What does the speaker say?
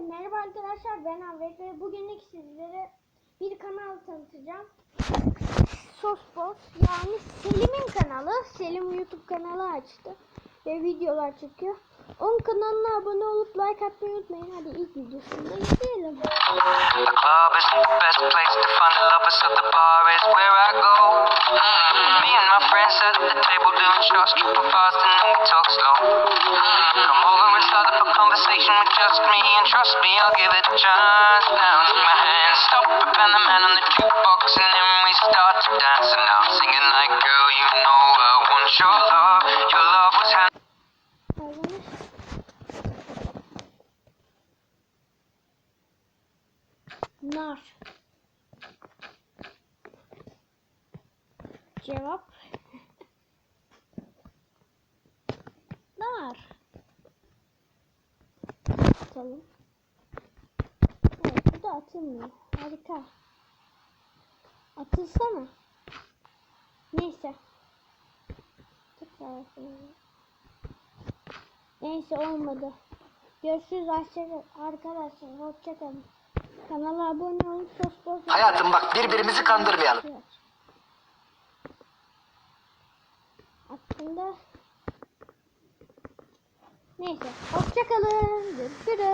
merhaba arkadaşlar ben Ahmet ve bugünlük sizlere bir kanal tanıtacağım. Sospos yani Selim'in kanalı. Selim YouTube kanalı açtı ve videolar çekiyor. Onun kanalına abone olup like atmayı unutmayın. Hadi ilk videosunda izleyelim. Conversation with just me, and trust me, I'll give it chance. Now my stop it, and the man on the jukebox, and then we start to dance. And I'm singing like, girl, you know I want your love. Your love was hand. Nar. Cevap. Atalım. Evet bu da atılmıyor. Harika. Atılsana. Neyse. Tekrar atılmıyor. Neyse olmadı. Görüşürüz arkadaşlar. Hoşçakalın. Kanala abone olun. Sos bol. Hayatım bak birbirimizi kandırmayalım. Aslında Neyse. Hoşçakalın. Görüşürüz.